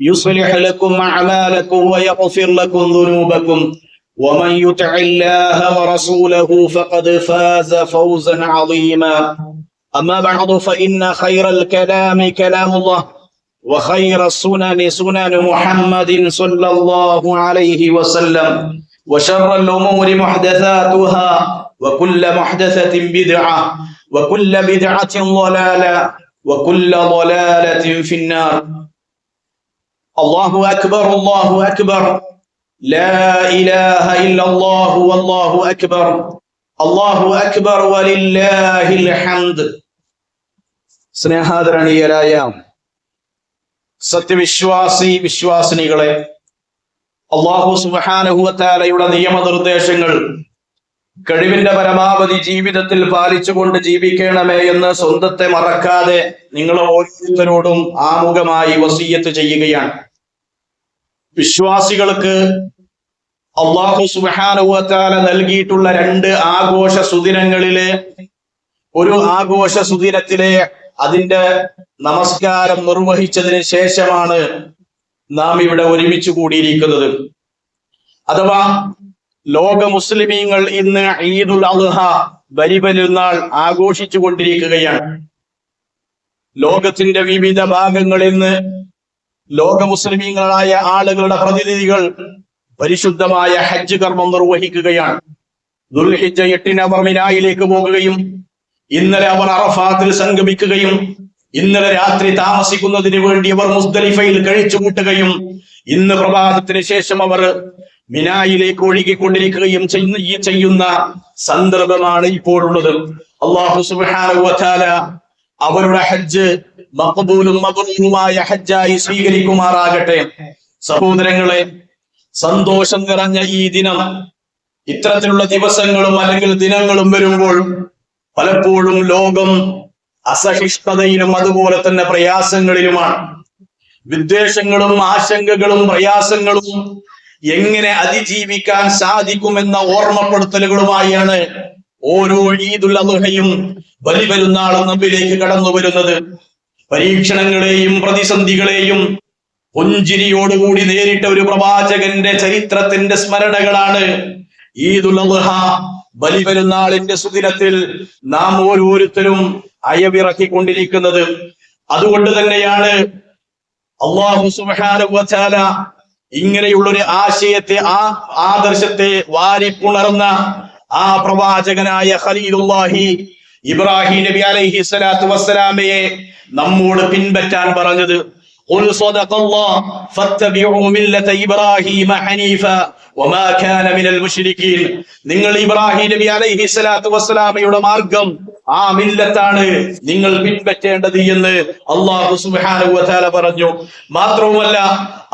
يصلح لكم أعمالكم ويغفر لكم ذنوبكم. ومن يطع الله ورسوله فقد فاز فوزا عظيما. أما بعد فإن خير الكلام كلام الله وخير السنن سنن محمد صلى الله عليه وسلم وشر الأمور محدثاتها وكل محدثة بدعة وكل بدعة ضلالة وكل ضلالة في النار. അള്ളാഹു അക്ബർ അള്ളാഹു അക്ബർ. അള്ളാഹു അക്ബർ. അള്ളാഹു അക്ബർ സ്നേഹാദരണീയരായ സത്യവിശ്വാസി വിശ്വാസിനികളെ അള്ളാഹു സുബാനഹുവത്താലയുടെ നിയമനിർദ്ദേശങ്ങൾ കഴിവിന്റെ പരമാവധി ജീവിതത്തിൽ പാലിച്ചുകൊണ്ട് ജീവിക്കണമേ എന്ന് സ്വന്തത്തെ മറക്കാതെ നിങ്ങളെ ഓരോരുത്തരോടും ആമുഖമായി വസീയത്ത് ചെയ്യുകയാണ്. വിശ്വാസികൾക്ക് അള്ളാഹു സുബാനുവത്താല നൽകിയിട്ടുള്ള രണ്ട് ആഘോഷ സുദിനങ്ങളിലെ ഒരു ആഘോഷ സുദിനത്തിലെ അതിന്റെ നമസ്കാരം നിർവഹിച്ചതിന് ശേഷമാണ് നാം ഇവിടെ ഒരുമിച്ച് കൂടിയിരിക്കുന്നത്. അഥവാ ലോക മുസ്ലിമീങ്ങൾ ഇന്ന് ഈദുൽ അൽഹ ബലിപെരുന്നാൾ ആഘോഷിച്ചു കൊണ്ടിരിക്കുകയാണ് ലോകത്തിന്റെ വിവിധ ഭാഗങ്ങളിൽ നിന്ന് ലോക മുസ്ലിമീങ്ങളായ ആളുകളുടെ പ്രതിനിധികൾ പരിശുദ്ധമായ ഹജ്ജ് കർമ്മം നിർവഹിക്കുകയാണ്. ദുൽഹിജ എട്ടിന് അവർ മിനായിലേക്ക് പോകുകയും ഇന്നലെ അവർ അറഫാത്തിൽ സംഗമിക്കുകയും ഇന്നലെ രാത്രി താമസിക്കുന്നതിന് വേണ്ടി അവർ മുസ്ദലിഫയിൽ കഴിച്ചുകൂട്ടുകയും ഇന്ന് പ്രഭാതത്തിന് ശേഷം അവർ മിനായിലേക്ക് ഒഴുകിക്കൊണ്ടിരിക്കുകയും ചെയ്യുന്ന ഈ ചെയ്യുന്ന സന്ദർഭമാണ് ഇപ്പോഴുള്ളത്. അള്ളാഹു സുബാന അവരുടെ ഹജ്ജ് മഖബൂലും മബറൂറുമായ ഹജ്ജായി സ്വീകരിക്കുമാറാകട്ടെ. സഹോദരങ്ങളെ സന്തോഷം നിറഞ്ഞ ഈ ദിനം ഇത്തരത്തിലുള്ള ദിവസങ്ങളും അല്ലെങ്കിൽ ദിനങ്ങളും വരുമ്പോൾ പലപ്പോഴും ലോകം അസഹിഷ്ണുതയിലും അതുപോലെ തന്നെ പ്രയാസങ്ങളിലുമാണ്. വിദ്വേഷങ്ങളും ആശങ്കകളും പ്രയാസങ്ങളും എങ്ങനെ അതിജീവിക്കാൻ സാധിക്കുമെന്ന ഓർമ്മപ്പെടുത്തലുകളുമായാണ് ഓരോ ഈദുൽ അദ്ഹയും ബലിപെരുന്നാളും നമ്മിലേക്ക് കടന്നു വരുന്നത് പരീക്ഷണങ്ങളെയും പ്രതിസന്ധികളെയും പുഞ്ചിരിയോടുകൂടി നേരിട്ട ഒരു പ്രവാചകന്റെ ചരിത്രത്തിന്റെ സ്മരണകളാണ് ഈദുൽ അദ്ഹ ബലിപെരുന്നാളിന്റെ സുദിനത്തിൽ നാം ഓരോരുത്തരും അയവിറക്കിക്കൊണ്ടിരിക്കുന്നത്. അതുകൊണ്ട് തന്നെയാണ് അള്ളാഹു ഇങ്ങനെയുള്ളൊരു ആശയത്തെ ആ ആദർശത്തെ വാരിപ്പുണർന്ന ആ പ്രവാചകനായ ഖലീലുല്ലാഹി ഇബ്രാഹിം നബി അലൈഹി സ്വലാത്തു വസ്സലാമയെ നമ്മോട് പിൻപറ്റാൻ പറഞ്ഞത് قل صدق الله فاتبعوا ملة إبراهيم حنيفا وما كان من المشركين നിങ്ങൾ ഇബ്രാഹിം നബി അലൈഹി സ്വലാത്തു വസ്സലാമയുടെ മാർഗം ആ മില്ലത്താണ് നിങ്ങൾ പിൻപറ്റേണ്ടത് എന്ന് അള്ളാഹു സുബ്ഹാനഹു വതആല പറഞ്ഞു മാത്രവുമല്ല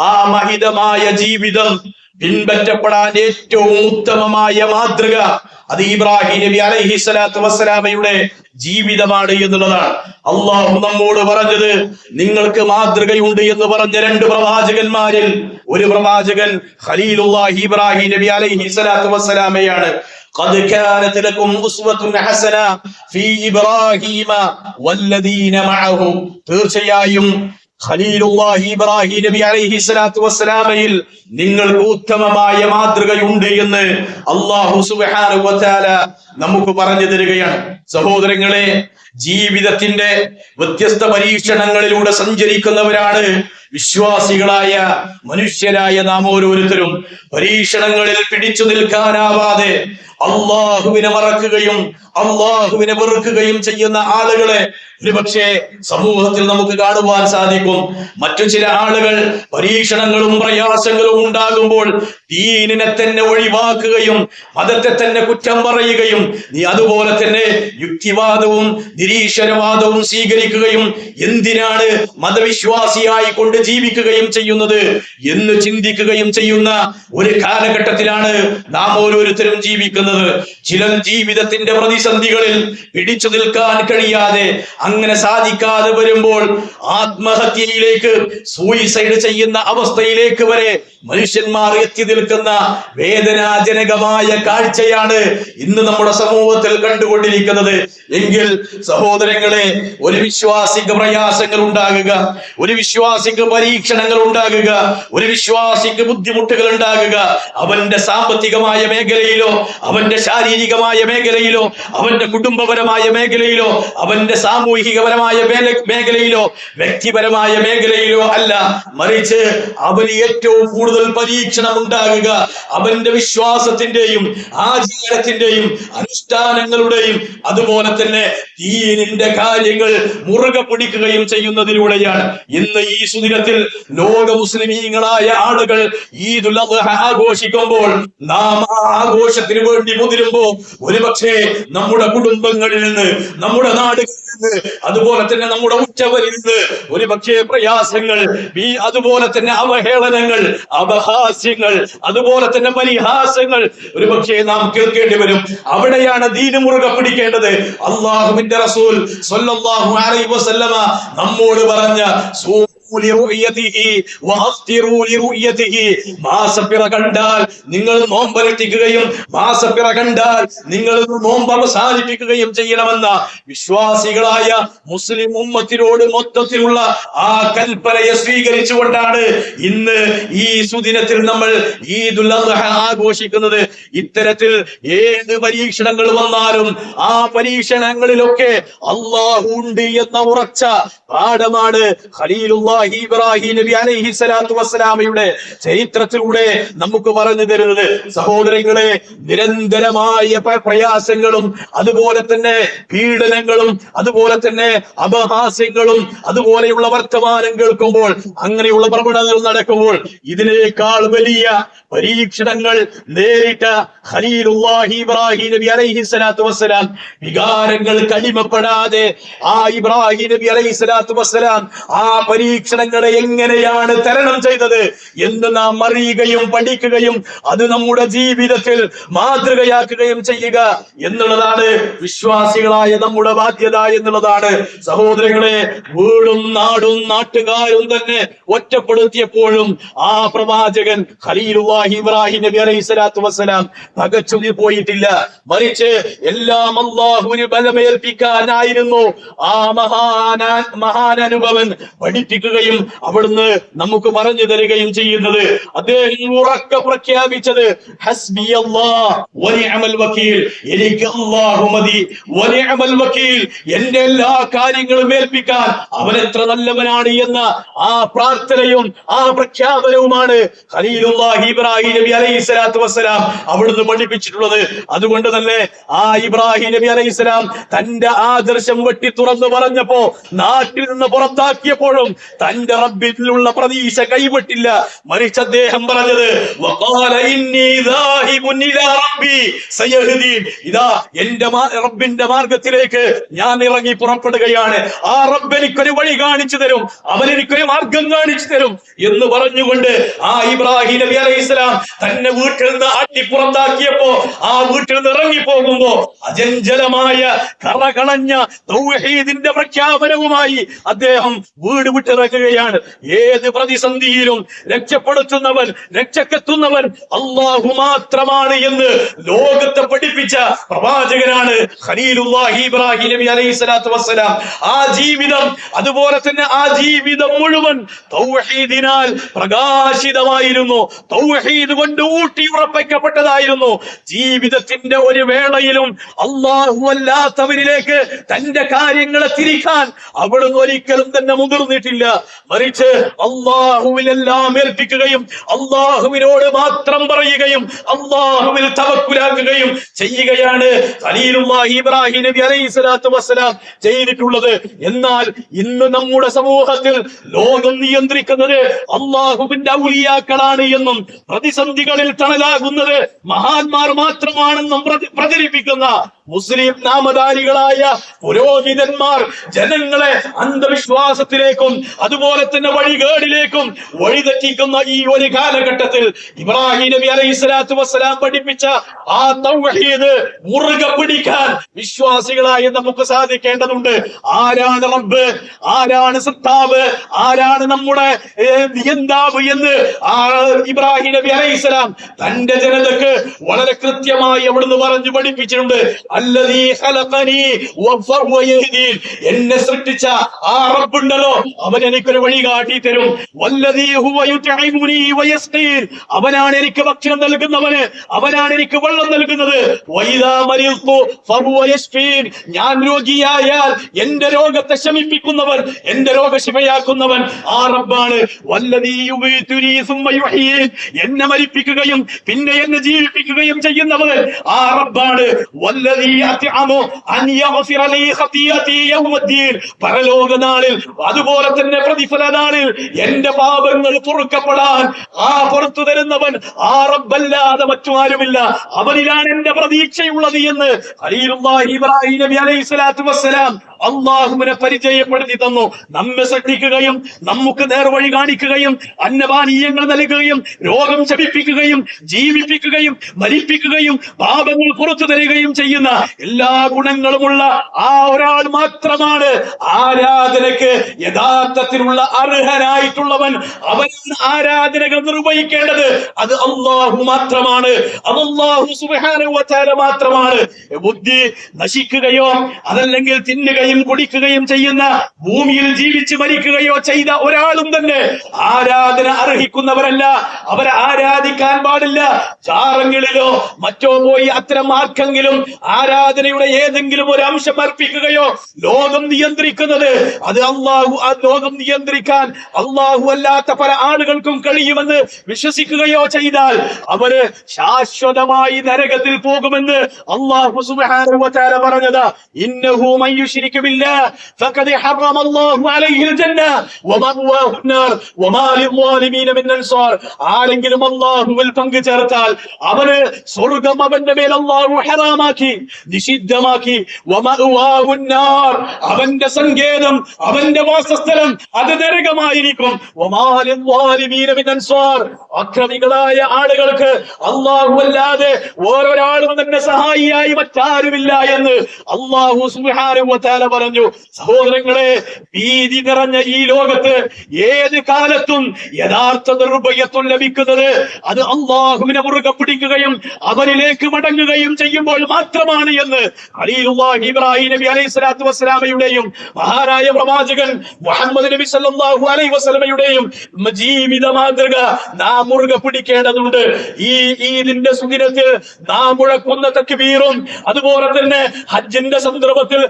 ആ മഹിതമായ ജീവിതം പിൻപറ്റപ്പെടാൻ ഏറ്റവും ഉത്തമമായ മാതൃക അത് ഇബ്രാഹിം നബി അലൈഹി സ്വലാത്തു വസ്സലാമയുടെ ജീവിതമാണ് എന്നുള്ളതാണ് അള്ളാഹു നമ്മോട് പറഞ്ഞത് നിങ്ങൾക്ക് മാതൃകയുണ്ട് എന്ന് പറഞ്ഞ രണ്ട് പ്രവാചകന്മാരിൽ ഒരു പ്രവാചകൻ ഖലീലുല്ലാഹി ഇബ്രാഹിം നബി അലൈഹി സ്വലാത്തു വസ്സലാമയാണ് قد كانت لكم أسوة حسنة في إبراهيم والذين معه തീർച്ചയായും ഖലീലുല്ലാഹി ഇബ്രാഹിം നബി അലൈഹി സ്വലാത്തു വസ്സലാമയിൽ നിങ്ങൾക്ക് ഉത്തമമായ മാതൃകയുണ്ട് എന്ന് അള്ളാഹു സുബ്ഹാനഹു വതആല നമുക്ക് പറഞ്ഞു തരികയാണ്. സഹോദരങ്ങളെ ജീവിതത്തിന്റെ വ്യത്യസ്ത പരീക്ഷണങ്ങളിലൂടെ സഞ്ചരിക്കുന്നവരാണ് വിശ്വാസികളായ മനുഷ്യരായ നാം ഓരോരുത്തരും. പരീക്ഷണങ്ങളിൽ പിടിച്ചു നിൽക്കാനാവാതെ അള്ളാഹുവിനെ മറക്കുകയും അള്ളാഹുവിനെ വെറുക്കുകയും ചെയ്യുന്ന ആളുകളെ ഒരുപക്ഷെ സമൂഹത്തിൽ നമുക്ക് കാണുവാൻ സാധിക്കും. മറ്റു ചില ആളുകൾ പരീക്ഷണങ്ങളും പ്രയാസങ്ങളും ഉണ്ടാകുമ്പോൾ ദീനിനെ തന്നെ ഒഴിവാക്കുകയും മതത്തെ തന്നെ കുറ്റം പറയുകയും നീ അതുപോലെ തന്നെ യുക്തിവാദവും നിരീശ്വരവാദവും സ്വീകരിക്കുകയും എന്തിനാണ് മതവിശ്വാസിയായി കൊണ്ട് ജീവിക്കുകയും ചെയ്യുന്നത് എന്ന് ചിന്തിക്കുകയും ചെയ്യുന്ന ഒരു കാലഘട്ടത്തിലാണ് നാം ഓരോരുത്തരും ജീവിക്കുന്നത്. ചില ജീവിതത്തിന്റെ പ്രതിസന്ധികളിൽ പിടിച്ചു നിൽക്കാൻ കഴിയാതെ അങ്ങനെ സാധിക്കാതെ വരുമ്പോൾ ആത്മഹത്യയിലേക്ക് സൂയിസൈഡ് ചെയ്യുന്ന അവസ്ഥയിലേക്ക് വരെ മനുഷ്യന്മാർ എത്തി നിൽക്കുന്ന വേദനാജനകമായ കാഴ്ചയാണ് ഇന്ന് നമ്മുടെ സമൂഹത്തിൽ കണ്ടുകൊണ്ടിരിക്കുന്നത്. എങ്കിൽ സഹോദരങ്ങളെ ഒരു വിശ്വാസിക്ക് പ്രയാസങ്ങൾ ഉണ്ടാകുക ഒരു വിശ്വാസിക്ക് പരീക്ഷണങ്ങൾ ഉണ്ടാകുക ഒരു വിശ്വാസിക്ക് ബുദ്ധിമുട്ടുകൾ ഉണ്ടാകുക അവന്റെ സാമ്പത്തികമായ മേഖലയിലോ അവന്റെ ശാരീരികമായ മേഖലയിലോ അവന്റെ കുടുംബപരമായ മേഖലയിലോ അവന്റെ സാമൂഹികപരമായ മേഖലയിലോ വ്യക്തിപരമായ മേഖലയിലോ അല്ല. മറിച്ച് അവന് ഏറ്റവും കൂടുതൽ പരീക്ഷണം ഉണ്ടാകുക അവന്റെ വിശ്വാസത്തിന്റെയും ആചാരത്തിന്റെയും അനുഷ്ഠാനങ്ങളുടെയും. അതുപോലെ തന്നെ ദീനിന്റെ കാര്യങ്ങൾ മുറുകെ പിടിക്കുകയും ചെയ്യുന്നതിലൂടെയാണ്. ഇന്ന് ഈ സുദിനത്തിൽ ലോക മുസ്ലിമീങ്ങളായ ആളുകൾ ഈദുൽ ആഘോഷിക്കുമ്പോൾ നാം ആഘോഷത്തിന് വേണ്ടി മുതിരുമ്പോ ഒരുപക്ഷെ നമ്മുടെ കുടുംബങ്ങളിൽ നിന്ന് നമ്മുടെ നാടുകളിൽ നിന്ന് അതുപോലെ തന്നെ നമ്മുടെ ഉച്ചവരിൽ നിന്ന് ഒരുപക്ഷെ പ്രയാസങ്ങൾ അതുപോലെ തന്നെ അവഹേളനങ്ങൾ അപഹാസ്യങ്ങൾ അതുപോലെ തന്നെ പരിഹാസങ്ങൾ ഒരുപക്ഷെ നാം കേൾക്കേണ്ടി വരും അവിടെയാണ് ദീന് പിടിക്കേണ്ടത് അള്ളാഹുവിന്റെ റസൂൽ സല്ലല്ലാഹു അലൈഹി വസല്ലമ നമ്മോട് പറഞ്ഞ സൂ. കണ്ടാൽ നിങ്ങൾ നോമ്പനുഷ്ഠിക്കുകയും മാസപ്പിറ കണ്ടാൽ നിങ്ങൾ നോമ്പ് അവസാനിപ്പിക്കുകയും ചെയ്യണമെന്ന വിശ്വാസികളായ മുസ്ലിം ഉമ്മത്തിനോട് മൊത്തത്തിലുള്ള ആ കൽപ്പനയെ സ്വീകരിച്ചുകൊണ്ടാണ് ഇന്ന് ഈ സുദിനത്തിൽ നമ്മൾ ഈദുൽ അദ്ഹ ആഘോഷിക്കുന്നത്. ഇത്തരത്തിൽ ഏത് പരീക്ഷണങ്ങൾ വന്നാലും ആ പരീക്ഷണങ്ങളിലൊക്കെ അള്ളാഹു ഉണ്ട് എന്ന ഉറച്ച പാഠമാണ് ഖലീലുല്ലാഹി ഇബ്രാഹിം നബി അലൈഹി സ്വലാത്തു വസ്സലാമയുടെ ചരിത്രത്തിലൂടെ നമുക്ക് പറഞ്ഞു തരുന്നത് സഹോദരങ്ങളെ നിരന്തരമായ പ്രയാസങ്ങളും അതുപോലെ തന്നെ പീഡനങ്ങളും അതുപോലെ തന്നെ അപഹാസ്യങ്ങളും അതുപോലെയുള്ള വർത്തമാനം കേൾക്കുമ്പോൾ അങ്ങനെയുള്ള പ്രവണതകൾ നടക്കുമ്പോൾ ഇതിനേക്കാൾ വലിയ പരീക്ഷണങ്ങൾ നേരിട്ട ഖലീലുല്ലാഹി ഇബ്രാഹിം നബി അലൈഹി സ്വലാത്തു വസ്സലാം വികാരങ്ങൾ കടിമപ്പെടാതെ ആ ഇബ്രാഹിം നബി അലൈഹി സ്വലാത്തു വസ്സലാം ആ പരീക്ഷണങ്ങളെ എങ്ങനെയാണ് തരണം ചെയ്തത് എന്ന് നാം അറിയുകയും പഠിക്കുകയും അത് നമ്മുടെ ജീവിതത്തിൽ മാതൃകയാക്കുകയും ചെയ്യുക എന്നുള്ളതാണ് വിശ്വാസികളായ നമ്മുടെ ബാധ്യത എന്നുള്ളതാണ്. സഹോദരങ്ങളെ വീടും നാടും നാട്ടുകാരും തന്നെ ഒറ്റപ്പെടുത്തിയപ്പോഴും ആ പ്രവാചകൻ ഖലീലുല്ലാഹി ഇബ്രാഹിം നബി അലൈഹി സ്വലാത്തു വസ്സലാം പകച്ചുതി പോയിട്ടില്ല. മറിച്ച് എല്ലാം അള്ളാഹുവിന് ബലമേൽപ്പിക്കാനായിരുന്നു ആ മഹാന മഹാനനുഭവൻ പഠിപ്പിക്കുകയും അവിടുന്ന് നമുക്ക് പറഞ്ഞു തരികയും ചെയ്യുന്നത്. അദ്ദേഹം ഉറക്കെ പ്രഖ്യാപിച്ചത് എന്റെ എല്ലാ കാര്യങ്ങളും ഏൽപ്പിക്കാൻ അവൻ എത്ര നല്ലവനാണ് എന്ന ആ പ്രാർത്ഥനയും ആ പ്രഖ്യാപനവുമാണ് ഖലീലുല്ലാഹി ഇബ്രാഹിം നബി അലൈഹി സ്വലാത്തു വസ്സലാം അവിടുന്ന് പഠിപ്പിച്ചിട്ടുള്ളത്. അതുകൊണ്ട് തന്നെ ആ ഇബ്രാഹിം നബി അലൈഹി സ്വലാം തന്റെ ആദർശം വെട്ടി തുറന്നു പറഞ്ഞപ്പോ നാട്ടിൽ നിന്ന് പുറത്താക്കിയപ്പോഴും തന്റെ റബ്ബിലുള്ള പ്രതീക്ഷ കൈവിട്ടില്ല. മറിച്ച് അദ്ദേഹം പറഞ്ഞത് ഇതാ എന്റെ റബ്ബിന്റെ മാർഗത്തിലേക്ക് ഞാൻ ഇറങ്ങി പുറപ്പെടുകയാണ്. ആ റബ്ബ് എനിക്കൊരു വഴി കാണിച്ചു തരും. അവൻ എനിക്കൊരു മാർഗം കാണിച്ചു തരും. എന്ന് പറഞ്ഞുകൊണ്ട് ആ ഇബ്രാഹിം നബി അലൈഹി ഇസ്ലാം തന്നെ വീട്ടിൽ നിന്ന് ആട്ടി പുറത്താക്കിയപ്പോ ആ വീട്ടിൽ നിന്ന് ഇറങ്ങി പോകുമ്പോ അജഞ്ചലമായ കറകളഞ്ഞ തൗഹീദിന്റെ പ്രഖ്യാപനവുമായി അദ്ദേഹം വീട് വിട്ടിറങ്ങുകയാണ് ഏത് പ്രതിസന്ധിയിലും രക്ഷപ്പെടുത്തുന്നവൻ രക്ഷക്കെത്തുന്നവൻ അള്ളാഹു മാത്രമാണ് എന്ന് ലോകത്തെ പഠിപ്പിച്ച പ്രവാചകനാണ് ഖലീലുല്ലാഹി ഇബ്രാഹിം നബി അലൈഹി സ്വലാത്തു വസ്സലാം. ആ ജീവിതം അതുപോലെ തന്നെ ആ ജീവിതം മുഴുവൻ തൗഹീദിനാൽ പ്രകാശിതമായിരുന്നു. തൗഹീദ് കൊണ്ട് ഊട്ടി ഉറപ്പിക്കപ്പെട്ടതായിരുന്നു. ജീവിതത്തിന്റെ ഒരു വേളയിലും അള്ളാഹു അല്ലാത്തവരിലേക്ക് തന്റെ കാര്യങ്ങളെ തിരിക്കാൻ അവിടുന്ന് ഒരിക്കലും തന്നെ മുതിർന്നിട്ടില്ല. മറിച്ച് അള്ളാഹുവിലെല്ലാം ഏൽപ്പിക്കുകയും അള്ളാഹുവിനോട് മാത്രം പറയുകയും അള്ളാഹുവിൽ തവക്കുലാക്കുകയും ചെയ്യുകയാണ് ഇബ്രാഹിം നബി അലൈഹി സ്വലാത്തു വസ്സലാം ചെയ്തിട്ടുള്ളത്. എന്നാൽ ഇന്ന് നമ്മുടെ സമൂഹത്തിൽ ലോകം നിയന്ത്രിക്കുന്നത് അള്ളാഹുവിന്റെ ഔലിയാക്കളാണ് എന്നും പ്രതിസന്ധികളിൽ തണലാകുന്നത് മഹാന്മാർ മാത്രമാണെന്നും പ്രചരിപ്പിക്കുന്ന മുസ്ലിം നാമധാരികളായ പുരോഹിതന്മാർ ജനങ്ങളെ അന്ധവിശ്വാസത്തിലേക്കും അതുപോലെ തന്നെ വഴികേടിലേക്കും വഴിതെറ്റിക്കുന്ന ഈ ഒരു കാലഘട്ടത്തിൽ ഇബ്രാഹിം നബി അലൈഹി സ്വലാത്തു വസ്സലാം പഠിപ്പിച്ച ആ തൗഹീദ് മുറുകെ പിടിക്കാൻ വിശ്വാസികളായി നമുക്ക് സാധിക്കേണ്ടതുണ്ട്. ആരാണ് റബ്ബ്? ആരാണ് സത്താവ്? ആരാണ് നമ്മുടെ നിയന്താവ് എന്ന് ഇബ്രാഹിം നബി അലൈഹിസ്സലാം തന്റെ ജനതക്ക് വളരെ കൃത്യമായി അവിടുന്ന് പറഞ്ഞു പഠിപ്പിച്ചിട്ടുണ്ട്. എന്നെ സൃഷ്ടിച്ച ആ റബ്ബുണ്ടല്ലോ അവൻ എനിക്കൊരു വഴി കാട്ടി തരും. അവനാണ് എനിക്ക് ഭക്ഷണം നൽകുന്നവന് അവനാണ് എനിക്ക് വെള്ളം നൽകുന്നത്. ഞാൻ രോഗിയായാൽ എന്റെ രോഗത്തെ ശമിപ്പിക്കുന്നവൻ എന്റെ രോഗശിമയാക്കുന്നവൻ ആ റബ്ബാണ്. എന്നെ മരിപ്പിക്കുകയും പിന്നെ എന്നെ ജീവിപ്പിക്കുകയും ചെയ്യുന്നവൻ ആ റബ്ബാണ്. വല്ലതീ അത്അമു അൻ യഗ്ഫിറ ലീ ഖതിയതി യൗമദ്ദീൻ. പരലോക നാളിൽ അതുപോലെ തന്നെ പ്രതിഫല നാളിൽ എന്റെ പാപങ്ങൾ പൊറുക്കപ്പെടാൻ ആ പുറത്തു തരുന്നവൻ ആ റബ്ബല്ലാതെ മറ്റുമാരുമില്ല അവനിലാണ് എന്റെ പ്രതീക്ഷയുള്ളത് എന്ന് ഖലീലുല്ലാഹി ഇബ്രാഹിം നബി അലൈഹി സ്വലാത്തു വസ്സലാം അള്ളാഹുവിനെ പരിചയപ്പെടുത്തി തന്നു. നമ്മെ ശ്രദ്ധിക്കുകയും നമുക്ക് നേർവഴി കാണിക്കുകയും അന്നപാനീയങ്ങൾ നൽകുകയും രോഗം ശമിപ്പിക്കുകയും ജീവിപ്പിക്കുകയും മരിപ്പിക്കുകയും പാപങ്ങൾ പുറത്തു തരികയും ചെയ്യുന്ന എല്ലാ ഗുണങ്ങളുമുള്ള ആ ഒരാൾ മാത്രമാണ് ആരാധനക്ക് യഥാർത്ഥത്തിലുള്ള അർഹനായിട്ടുള്ളവൻ. അവൻ ആരാധനകൾ നിർവഹിക്കേണ്ടത് അത് അള്ളാഹു മാത്രമാണ്. അത് അള്ളാഹു തആല മാത്രമാണ്. ബുദ്ധി നശിക്കുകയോ അതല്ലെങ്കിൽ തിന്നുകയും കുടിക്കുകയും ചെയ്യുന്ന ഭൂമിയിൽ ജീവിച്ച് മരിക്കുകയോ ചെയ്ത ഒരാളും തന്നെ ആരാധന അർഹിക്കുന്നവരല്ല. അവരെ ആരാധിക്കാൻ പാടില്ല. ചാറങ്ങളിലോ മറ്റോ പോയി അത്തരം ആർക്കെങ്കിലും ആരാധനയുടെ ഏതെങ്കിലും ഒരു അംശം അർപ്പിക്കുകയോ ലോകം നിയന്ത്രിക്കുന്നത് അത് അള്ളാഹു ആ ലോകം നിയന്ത്രിക്കാൻ അള്ളാഹു അല്ലാത്ത പല ആളുകൾക്കും കഴിയുമെന്ന് വിശ്വസിക്കുകയോ ചെയ്താൽ അവർ ശാശ്വതമായി നരകത്തിൽ പോകുമെന്ന് അള്ളാഹു പറഞ്ഞത്. ഇന്നഹു മൻ യുശ്രികു ബില്ലാഹ് ഫഖദ് ഹറമ അല്ലാഹു അലൈഹിൽ ജന്ന വമഅവാഹു النار വമാ ലിദ്വാലിമീന മിൻ അൻസാർ ആരെങ്കിലും അല്ലാഹുവിൽ പങ്കു ചേർത്താൽ അവന് സ്വർഗ്ഗം അവന്റെ മേൽ അല്ലാഹു ഹറാമാക്കി നിഷിദ്ധമാക്കി വമഅവാഹു النار അവന്റെ സങ്കേതം അവന്റെ വാസസ്ഥലം അത് നരകമായിരിക്കും വമാ ലിദ്വാലിമീന മിൻ അൻസാർ അക്രമികളായ ആളുകൾക്ക് അല്ലാഹു അല്ലാതെ ഓരോരാളും തന്നെ സഹായിയായി മറ്റാരുമില്ല എന്ന് അള്ളാഹു സുബ്ഹാനഹു വ തആല പറഞ്ഞു സഹോദരങ്ങളെ ഭീതി നിറഞ്ഞ ഈ ലോകത്ത് ഏത് കാലത്തും യഥാർത്ഥ നിർഭയത്വം ലഭിക്കുന്നത് അത് അള്ളാഹുവിനെ മുറുകെ പിടിക്കുകയും അവനിലേക്ക് മടങ്ങുകയും ചെയ്യുമ്പോൾ മാത്രമാണ് എന്ന് ഖലീലുല്ലാഹി ഇബ്രാഹിം നബി അലൈഹി സ്വലാത്തു വസ്സലാമയുടെയും പ്രവാചകൻ മുഹമ്മദ് നബി സല്ലല്ലാഹു അലൈഹി വസല്ലമയുടെയും ജീവിത മാതൃക നാം മുറുകെ പിടിക്കേണ്ടതുണ്ട്. ഈ ഈദിന്റെ സുദിനത്തിൽ നാം മുഴക്കുന്ന തക്ബീറും അതുപോലെ തന്നെ ഹജ്ജിന്റെ സന്ദർഭത്തിൽ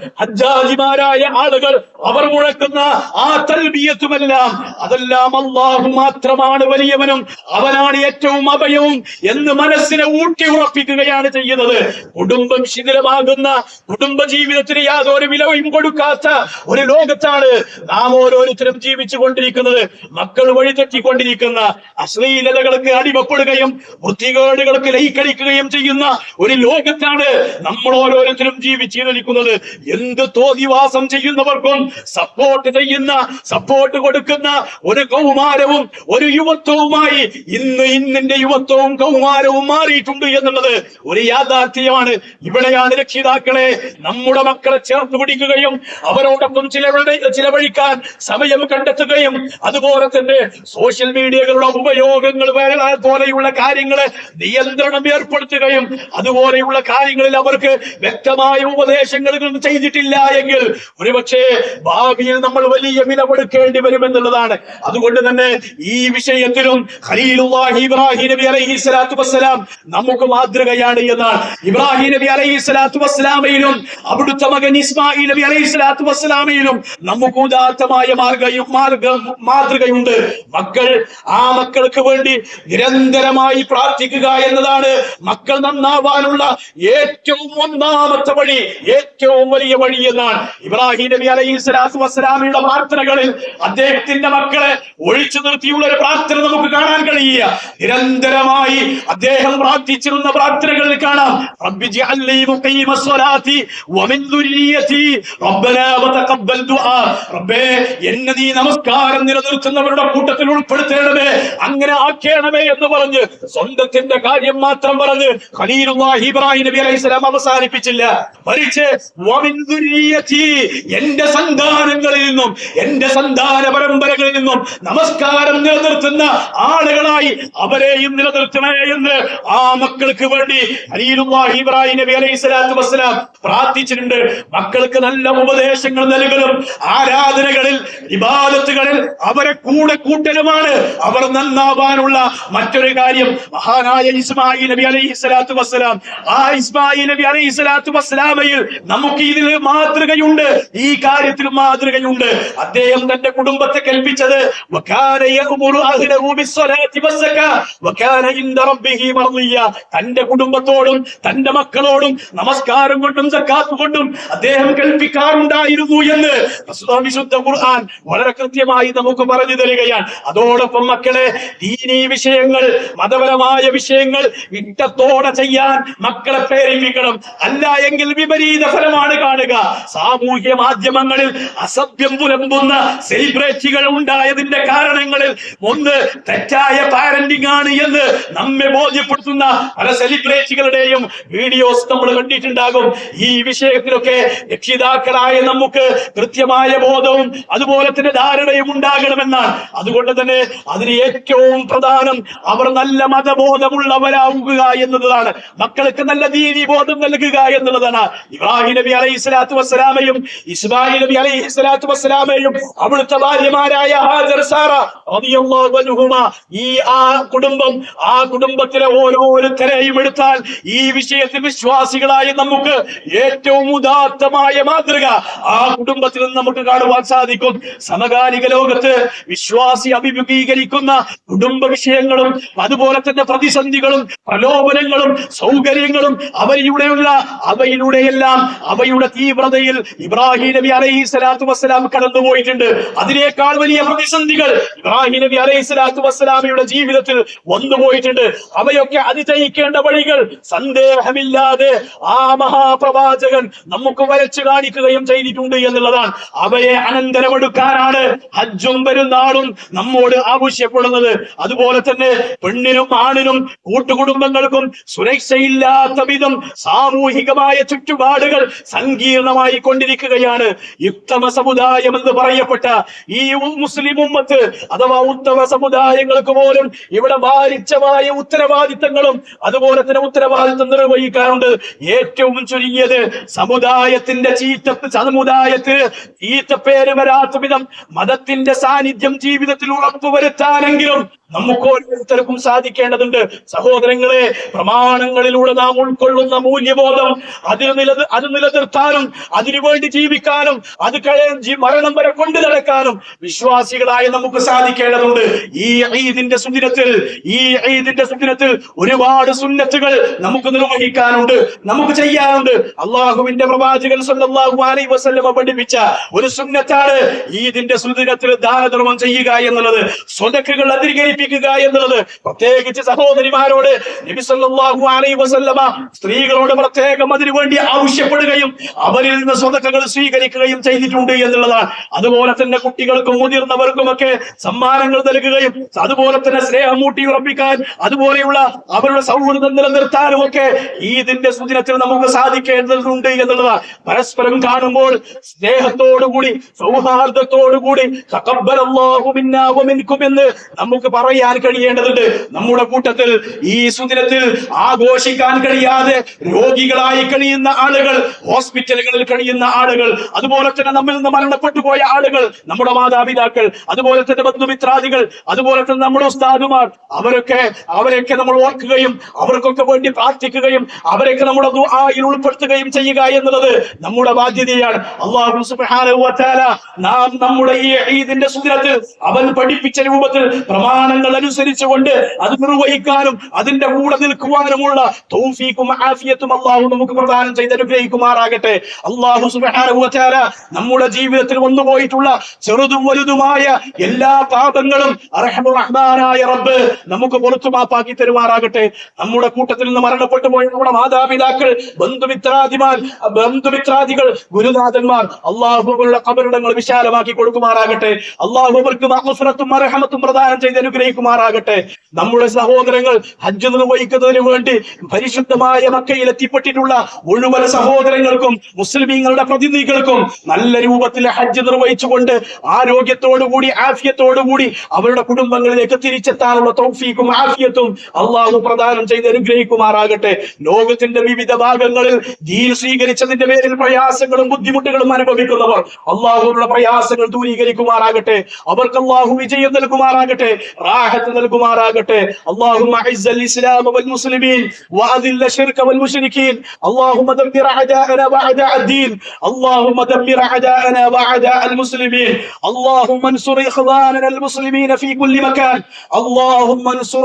ഹജ്ജാജിമാരായ ആളുകൾ അവർ മുഴക്കുന്ന ആ തൽബിയത്തുമെല്ലാം അതെല്ലാം അള്ളാഹു മാത്രമാണ് വലിയവനും. അവനാണ് ഏറ്റവും അഭയവും എന്ന് മനസ്സിനെ ഊട്ടി ഉറപ്പിക്കുകയാണ് ചെയ്യുന്നത്. കുടുംബം ശിഥിലമാകുന്ന കുടുംബ ജീവിതത്തിന് യാതൊരു വിലയും കൊടുക്കാത്ത ഒരു ലോകത്താണ് നാം ഓരോരുത്തരും ജീവിച്ചു കൊണ്ടിരിക്കുന്നത്. മക്കൾ വഴിതെറ്റിക്കൊണ്ടിരിക്കുന്ന അശ്ലീലതകൾക്ക് അടിമപ്പെടുകയും ബുദ്ധികേടുകൾക്ക് ലയിക്കടിക്കുകയും ചെയ്യുന്ന ഒരു ലോകത്താണ് നമ്മൾ ഓരോരുത്തരും ജീവിച്ചു നിൽക്കുന്നത്. എന്ത് തോന്നിവാസം ചെയ്യുന്നവർക്കും സപ്പോർട്ട് ചെയ്യുന്ന സപ്പോർട്ട് കൊടുക്കുന്ന ഒരു കൗമാരവും ഒരു യുവത്വവുമായി ഇന്ന് ഇന്നിന്റെ യുവത്വവും കൗമാരവും മാറിയിട്ടുണ്ട് എന്നുള്ളത് ഒരു യാഥാർത്ഥ്യമാണ്. ഇവിടെയാണ് രക്ഷിതാക്കളെ നമ്മുടെ മക്കളെ ചേർത്ത് പിടിക്കുകയും അവരോടൊപ്പം ചിലവഴി ചിലവഴിക്കാൻ സമയം കണ്ടെത്തുകയും അതുപോലെ തന്നെ സോഷ്യൽ മീഡിയകളുടെ ഉപയോഗങ്ങൾ പോലെയുള്ള കാര്യങ്ങളെ നിയന്ത്രണം ഏർപ്പെടുത്തുകയും അതുപോലെയുള്ള കാര്യങ്ങളിൽ അവർക്ക് വ്യക്തമായ ഉപദേശങ്ങൾ ചെയ്തിട്ടില്ല ഇല്ലെങ്കിൽ ഒരുപക്ഷെ ഭാവിയിൽ നമ്മൾ വലിയ വിലപെടുക്കേണ്ടി വരുമെന്നുള്ളതാണ്. അതുകൊണ്ട് തന്നെ ഈ വിഷയത്തിലും ഇബ്രാഹിം നബി അലൈഹി സ്വലാത്തു വസ്സലാം നമുക്ക് മാതൃകയാണ് എന്നാണ്. ഇബ്രാഹിം നബി അലൈഹി സ്വലാത്തു വസ്സലാമയിലും അവിടുത്തെ മകൻ ഇസ്മായിൽ നബി അലൈഹി സ്വലാത്തു വസ്സലാമയിലും നമുക്ക് ഉദാത്തമായ മാർഗയും മാർഗം മാതൃകയുണ്ട്. മക്കൾ ആ മക്കൾക്ക് വേണ്ടി നിരന്തരമായി പ്രാർത്ഥിക്കുക എന്നതാണ് മക്കൾ നന്നാവാനുള്ള ഏറ്റവും ഒന്നാമത്തെ വഴി ഏറ്റവും വലിയ വഴി എന്നാണ്. ഇബ്രാഹിം നബി അലൈഹി സ്വലാത്തു വസ്സലാമയുടെ പ്രാർത്ഥനകളിൽ അദ്ദേഹത്തിന്റെ മക്കളെ ഒഴിച്ചു നിർത്തിയുള്ള ഒരു പ്രാർത്ഥന നമുക്ക് കാണാൻ കഴിയുക. നിരന്തരമായി അദ്ദേഹം പ്രാർത്ഥിച്ചിരുന്ന പ്രാർത്ഥനകളിൽ കാണാം. റബ്ബി ജഅൽനി മുഖീമ സ്വലാത്തി വമിൻ ദുരിയതി റബ്ബനാ വതഖബ്ബൽ ദുആ. റബ്ബേ എന്നെ നീ നമസ്കാരം നിലനിർത്തുന്നവരുടെ കൂട്ടത്തിൽ ഉൾപ്പെടുത്തേണമേ അങ്ങനെ ആക്കേണമേ എന്ന് പറഞ്ഞ് സ്വന്തത്തിന്റെ കാര്യം മാത്രം പറഞ്ഞ് ഖലീലുല്ലാഹി ഇബ്രാഹിം നബി അലൈഹി സ്വലാം അവസാനിപ്പിച്ചില്ല. മറിച്ച് എന്റെ സന്താനങ്ങളിൽ നിന്നും എന്റെ സന്താന പരമ്പരകളിൽ നിന്നും നമസ്കാരം നിലനിർത്തുന്ന ആളുകളായി അവരെയും നിലനിർത്തണേ എന്ന് ആ മക്കൾക്ക് വേണ്ടി ഖലീലുല്ലാഹി ഇബ്രാഹിം നബി അലൈഹി സ്വലാത്തു വസ്സലാം പ്രാർത്ഥിച്ചിട്ടുണ്ട്. മക്കൾക്ക് നല്ല ഉപദേശങ്ങൾ നൽകലും ആരാധനകളിൽ ഇബാദത്തുകളിൽ അവരെ കൂടെ കൂട്ടലുമാണ്. അവർ നന്നാവാനുള്ള മറ്റൊരു കാര്യം മഹാനായ ഇസ്മായിൽ നബി അലൈഹി സ്വലാത്തു വസ്സലാം. ആ ഇസ്മായിൽ നബി അലൈഹി സ്വലാത്തു വസ്സലാമയിൽ നമുക്ക് ഇതിൽ മാതൃകയുണ്ട്. ഈ കാര്യത്തിൽ മാതൃകയുണ്ട്. അദ്ദേഹം തന്റെ കുടുംബത്തെ കൽപ്പിച്ചത്. തന്റെ കുടുംബത്തോടും തന്റെ മക്കളോടും നമസ്കാരം കൊണ്ടും കൊണ്ടും അദ്ദേഹം കൽപ്പിക്കാറുണ്ടായിരുന്നു എന്ന് വിശുദ്ധ ഖുർആൻ വളരെ കൃത്യമായി നമുക്ക് പറഞ്ഞു തരികയാണ്. അതോടൊപ്പം മക്കളെ ദീനീ വിഷയങ്ങൾ മതപരമായ വിഷയങ്ങൾ ഇഷ്ടത്തോടെ ചെയ്യാൻ മക്കളെ പ്രേരിപ്പിക്കണം. അല്ല എങ്കിൽ വിപരീത ഫലമാണ് കാണുക. സാമൂഹ്യ മാധ്യമങ്ങളിൽ അസഭ്യം പുലമ്പുന്ന സെലിബ്രിറ്റികൾ ഉണ്ടായതിന്റെ കാരണങ്ങളിൽ ഒന്ന് തെറ്റായ പാരന്റിംഗ് ആണ് എന്ന് നമ്മെ ബോധ്യപ്പെടുത്തുന്ന പല സെലിബ്രിറ്റികളുടെയും വീഡിയോസ് നമ്മൾ കണ്ടിട്ടുണ്ടാകും. ഈ വിഷയത്തിലൊക്കെ രക്ഷിതാക്കളായ നമുക്ക് കൃത്യമായ ബോധവും അതുപോലെ തന്നെ ധാരണയും ഉണ്ടാകണമെന്നാണ്. അതുകൊണ്ട് തന്നെ അതിന് ഏറ്റവും പ്രധാനം അവർ നല്ല മതബോധമുള്ളവരാവുക എന്നുള്ളതാണ് മക്കൾക്ക് നല്ല ദീനി ബോധം നൽകുക എന്നുള്ളതാണ്. ഇബ്രാഹിം നബി അലൈഹി സ്വലാത്തു വസ്സലാമയും ഇസ്മായിൽ നബി അലൈഹി സ്വലാത്തു വസ്സലാമയും അവിടുത്തെ ഭാര്യമാരായ ഹാജർ സാറ ഈ ആ കുടുംബം ആ കുടുംബത്തിലെ ഓരോരുത്തരെയും എടുത്താൽ ഈ വിഷയത്തിൽ വിശ്വാസികളായ നമുക്ക് ഏറ്റവും ഉദാത്തമായ മാതൃക ആ കുടുംബത്തിൽ നിന്ന് നമുക്ക് കാണുവാൻ സാധിക്കും. സമകാലിക ലോകത്ത് വിശ്വാസി അഭിമുഖീകരിക്കുന്ന കുടുംബ വിഷയങ്ങളും അതുപോലെ തന്നെ പ്രതിസന്ധികളും പ്രലോഭനങ്ങളും സൗകര്യങ്ങളും അവയിലൂടെയുള്ള അവയിലൂടെയെല്ലാം അവയുടെ തീവ്രതയിൽ ഇബ്രാഹിം നബി അലൈഹി സ്വലാത്തു വസ്സലാം കടന്നുപോയിട്ടുണ്ട്. അതിനേക്കാൾ വലിയ പ്രതിസന്ധികൾ ഇബ്രാഹിം നബി അലൈഹി സ്വലാത്തു വസ്സലാമയുടെ ജീവിതത്തിൽ വന്നുപോയിട്ടുണ്ട്. അവയൊക്കെ അതിജയിക്കേണ്ട വഴികൾ സന്ദേഹമില്ലാതെ ആ മഹാപ്രവാചകൻ നമുക്ക് വരച്ചു കാണിക്കുകയും ചെയ്തിട്ടുണ്ട് എന്നുള്ളതാണ്. അവയെ അനന്തരമെടുക്കാനാണ് ഹജ്ജും പെരുന്നാളും നമ്മോട് ആവശ്യപ്പെടുന്നത്. അതുപോലെ തന്നെ പെണ്ണിനും ആണിനും കൂട്ടുകുടുംബങ്ങൾക്കും സുരക്ഷയില്ലാത്ത വിധം സാമൂഹികമായ ചുറ്റുപാടുകൾ സങ്കീർണമായി കൊണ്ടിരിക്കുകയാണ് യുക്തമ സമുദായം എന്ന് പറയപ്പെട്ട ഈ മുസ്ലിം ഉമ്മത്ത് അഥവാ ഉത്തമ സമുദായങ്ങൾക്ക് പോലും ഇവിടെ ഭാരിച്ചമായ ഉത്തരവാദിത്തങ്ങളും അതുപോലെ തന്നെ ഉത്തരവാദിത്തം നിർവഹിക്കാറുണ്ട്. ഏറ്റവും ചുരുങ്ങിയത് സമുദായത്തിന്റെ ചീത്ത സമുദായത്തിന് പേര് വരാത്ത വിധം മതത്തിന്റെ സാന്നിധ്യം ജീവിതത്തിൽ ഉറപ്പുവരുത്താനെങ്കിലും നമുക്ക് ഓരോരുത്തർക്കും സാധിക്കേണ്ടതുണ്ട്. സഹോദരങ്ങളെ പ്രമാണങ്ങളിലൂടെ നാം ഉൾക്കൊള്ളുന്ന മൂല്യബോധം അതിന് നില അത് നിലനിർത്താനും അതിനുവേണ്ടി ജീവിക്കാനും അത് മരണം വരെ കൊണ്ടു നടക്കാനും വിശ്വാസികളായി നമുക്ക് സാധിക്കേണ്ടതുണ്ട്. ഈ ഈദിന്റെ സുദിനത്തിൽ ഈ ഈദിന്റെ സുദിനത്തിൽ ഒരുപാട് സുന്നത്തുകൾ നമുക്ക് നിർവഹിക്കാനുണ്ട് നമുക്ക് ചെയ്യാനുണ്ട്. അള്ളാഹുവിന്റെ പ്രവാചകൻ സല്ലല്ലാഹു അലൈഹി വസല്ലമ പഠിപ്പിച്ച ഒരു സുന്നത്താണ് ഈദിന്റെ സുദിനത്തിൽ ദാനധർമ്മം ചെയ്യുക എന്നുള്ളത്. സ്വതക്കുകൾ അധികരിപ്പിക്കുക എന്നുള്ളത് പ്രത്യേകിച്ച് സഹോദരിമാരോട് വസല്ലമ സ്ത്രീകളോട് പ്രത്യേകം അതിനു വേണ്ടി ആവശ്യപ്പെടുകയും അവരിൽ നിന്ന് സ്വതക്കങ്ങൾ സ്വീകരിക്കുകയും ചെയ്തിട്ടുണ്ട് എന്നുള്ളതാണ്. അതുപോലെ തന്നെ കുട്ടികൾക്കും മുതിർന്നവർക്കുമൊക്കെ സമ്മാനങ്ങൾ നൽകുകയും അതുപോലെ തന്നെ സ്നേഹം ഊട്ടിയുറപ്പിക്കാൻ അതുപോലെയുള്ള അവരുടെ സൗഹൃദം നിലനിർത്താനും ഒക്കെ ഈദിന്റെ സുദിനത്തിൽ നമുക്ക് സാധിക്കേണ്ടതുണ്ട് എന്നുള്ളതാണ്. പരസ്പരം കാണുമ്പോൾ സ്നേഹത്തോടുകൂടി സൗഹാർദ്ദത്തോടുകൂടി എന്ന് നമുക്ക് പറയാൻ കഴിയേണ്ടതുണ്ട്. നമ്മുടെ കൂട്ടത്തിൽ ഈ സുദിനത്തിൽ ആഘോഷിക്കാൻ കഴിയാതെ രോഗികളായി കഴിയുന്ന ആളുകൾ ഹോസ്പിറ്റലുകളിൽ കഴിയുന്ന ആളുകൾ അതുപോലെ തന്നെ നമ്മിൽ നിന്ന് മരണപ്പെട്ടു പോയ ആളുകൾ നമ്മുടെ മാതാപിതാക്കൾ അതുപോലെ തന്നെ ബന്ധുമിത്രാദികൾ അതുപോലെ തന്നെ നമ്മുടെ ഉസ്താദുമാർ അവരൊക്കെ അവരെയൊക്കെ നമ്മൾ ഓർക്കുകയും അവർക്കൊക്കെ വേണ്ടി പ്രാർത്ഥിക്കുകയും അവരെയൊക്കെ നമ്മുടെ ദുആയിൽ ഉൾപ്പെടുത്തുകയും ചെയ്യുക എന്നുള്ളത് നമ്മുടെ ബാധ്യതയാണ്. അള്ളാഹു സുബ്ഹാനഹു നാം നമ്മുടെ ഈ ഈദിന്റെ സുദിനത്തിൽ അവൻ പഠിപ്പിച്ച രൂപത്തിൽ പ്രമാണങ്ങൾ അനുസരിച്ചുകൊണ്ട് അത് നിർവഹിക്കാനും അതിന്റെ കൂടെ നിൽക്കുവാനുമുള്ള തൗഫീഖും ആഫിയത്തും അള്ളാഹു നമുക്ക് പ്രദാനം ചെയ്ത് അനുഗ്രഹിക്കുമാറാകട്ടെ. അള്ളാഹു തആല നമ്മുടെ ജീവിതത്തിൽ വന്നുപോയിട്ടുള്ള ചെറുതും വലുതുമായ എല്ലാ പാപങ്ങളും റഹ്മാനായ റബ്ബ് നമുക്ക് പുറത്തു മാപ്പാക്കി തരുമാറാകട്ടെ. നമ്മുടെ കൂട്ടത്തിൽ നിന്ന് മരണപ്പെട്ടു പോയ നമ്മുടെ മാതാപിതാക്കൾ ബന്ധുമിത്രാദിമാർ ബന്ധുമിത്രാദികൾ ഗുരുനാഥന്മാർ അവരുടെ കബറിടങ്ങൾ വിശാലമാക്കി കൊടുക്കുമാറാകട്ടെ. അള്ളാഹു അവർക്ക് അർഹമത്തും പ്രദാനം ചെയ്ത് അനുഗ്രഹിക്കുമാറാകട്ടെ. നമ്മുടെ സഹോദരങ്ങൾ ഹജ്ജ് നിർവഹിക്കുന്നതിന് വേണ്ടി പരിശുദ്ധമായ മക്കയിൽ എത്തിപ്പെട്ടിട്ടുള്ള മുഴുവൻ സഹോദരങ്ങൾക്കും മുസ്ലിമീങ്ങളുടെ പ്രതിനിധികൾക്കും നല്ല രൂപത്തിൽ ഹജ്ജ് നിർവഹിച്ചുകൊണ്ട് ആരോഗ്യത്തോടുകൂടി ആഫിയത്തോടുകൂടി അവരുടെ കുടുംബങ്ങളിലേക്ക് തിരിച്ചെത്താനുള്ള തൗഫീഖും ആഫിയത്തും അള്ളാഹു പ്രദാനം ചെയ്ത് അനുഗ്രഹിക്കുമാറാകട്ടെ. ലോകത്തിന്റെ വിവിധ ഭാഗങ്ങളിൽ ദീൻ സ്വീകരിച്ചതിന്റെ പേരിൽ പ്രയാസങ്ങളും ബുദ്ധിമുട്ടുകളും അനുഭവിക്കുന്നവർ അള്ളാഹുവിനുള്ള പ്രയാസങ്ങൾ ദൂരീകരിക്കുമാറാകട്ടെ. അവർക്ക് അള്ളാഹു വിജയം നൽകുമാറാകട്ടെ. റാഹത്ത് നൽകുമാറാകട്ടെ അള്ളാഹു الإسلام والمسلمين وأذل الشرك والمشركين اللهم دمر أعداءنا وأعداء الدين اللهم دمر أعداءنا وأعداء المسلمين اللهم انصر إخواننا المسلمين في كل مكان اللهم انصر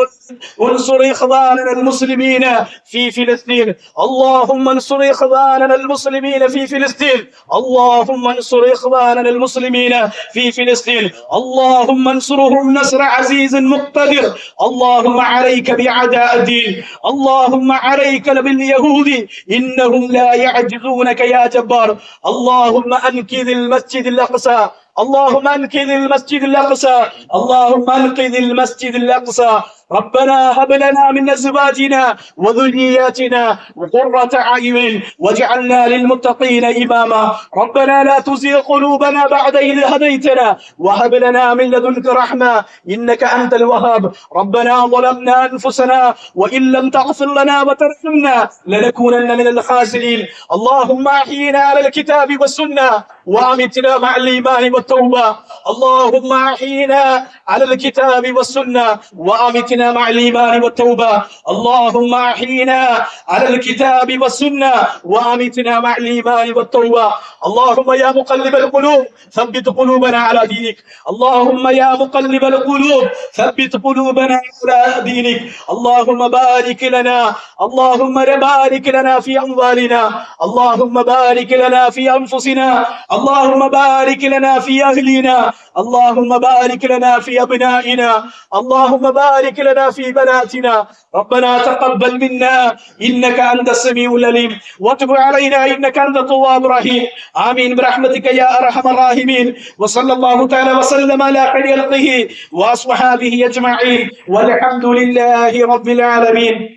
انصر إخواننا المسلمين في فلسطين اللهم انصر إخواننا المسلمين في فلسطين اللهم انصر إخواننا المسلمين في فلسطين اللهم انصرهم نصر عزيز مقتدر. اللهم عليك بأعداء الدين. اللهم عليك باليهود. إنهم لا يعجزونك يا جبار. اللهم أنقذ المسجد الأقصى. اللهم أنقذ المسجد الأقصى. اللهم أنقذ المسجد الأقصى. ربنا هب لنا من أزواجنا وذرياتنا قرة أعين واجعلنا للمتقين إماما. ربنا لا تزغ قلوبنا بعد إذ هديتنا وهب لنا من لدنك رحمة إنك أنت الوهاب. ربنا ظلمنا أنفسنا وإن لم تغفر لنا وترحمنا لنكونن من الخاسرين. اللهم أحينا على الكتاب والسنة وأمتنا مع الإيمان والتوبة. اللهم أحينا على الكتاب والسنة وأمتنا مع الإيمان والتوبة. اللهم أحينا على الكتاب والسنة وأمتنا مع الإيمان والتوبة. اللهم يا مقلب القلوب ثبت قلوبنا على دينك. اللهم يا مقلب القلوب ثبت قلوبنا على دينك. اللهم بارك لنا. اللهم بارك لنا في أموالنا. اللهم بارك لنا في أنفسنا. اللهم بارك لنا في أهلنا. اللهم بارك لنا في أبنائنا. اللهم بارك لنا في بناتنا. ربنا تقبل منا. إنك أنت السميع العليم. وتب علينا. إنك أنت التواب الرحيم. آمين. برحمتك يا أرحم الراحمين. وصلى الله تعالى وسلم على خير خلقه. واصحابه أجمعين. والحمد لله رب العالمين.